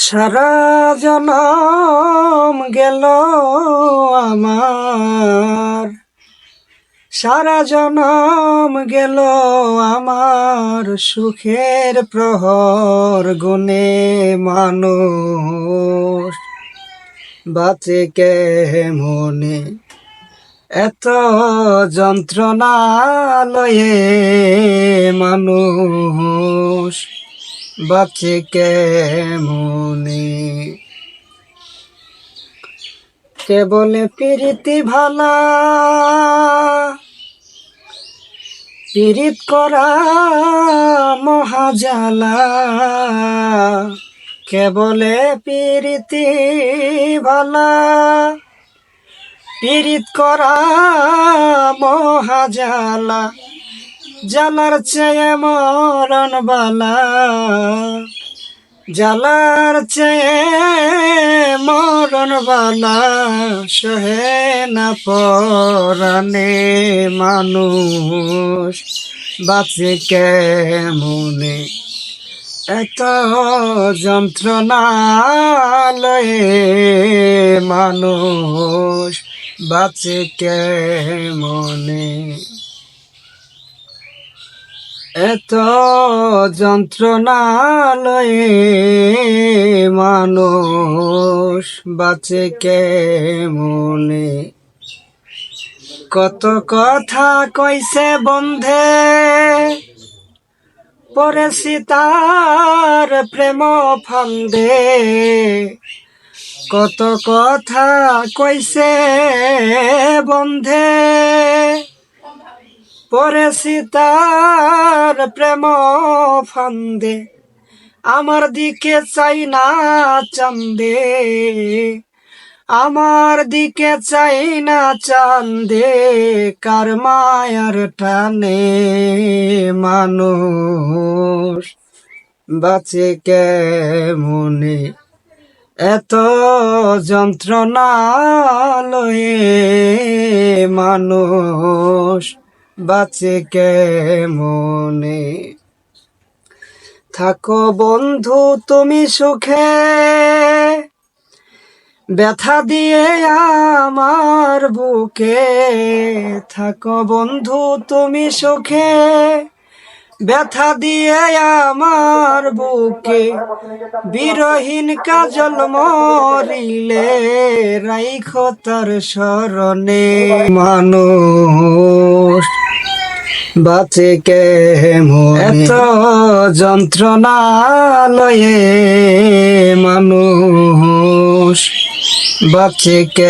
সারা জনম গেল আমার। সারা জনম গেল আমার সুখের প্রহর গুনে মানুষ। বাঁচে কে মনে? এত যন্ত্রণা লয়ে মানুষ। বাঁচে কেমনে? কে বলে প্রীতি ভালা, পীড়িত করা মহাজালা। কে বলে ভালা, পীড়িত করা মহাজালা। জালার চেয়ে মরণ বালা। জালার চেয়ে মরণ বালা, সহে না পরানে মানুষ। বাঁচে কেমনে? এত যন্ত্রণা লয়ে মানুষ। বাঁচে কেমনে? এত যন্ত্রণা লয়ে মানুষ বাঁচে কেমনে? কত কথা কইছে বন্ধে, পড়েছি তার প্রেম ফান্দে। কত কথা কইছে বন্ধে পড়েছি তার প্রেম ফান্দে, আমার দিকে চাই না চান্দে, আমার দিকে চাই না চান্দে, কার মায়ার টানে মানুষ বাঁচে কেমনে? এত যন্ত্রণা লয়ে মানুষ বাঁচে কেমনে থাকো বন্ধু, তুমি সুখে। ব্যথা দিয়ে আমার বুকে। থাকো বন্ধু, তুমি সুখে। ব্যথা দিয়ে আমার বুকে। বিরহীন কাজল মরিলে রাইখো তার স্মরণে। মানুষ বাঁচে কে এত যন্ত্রণা লয়ে মানুষ বাঁচে কে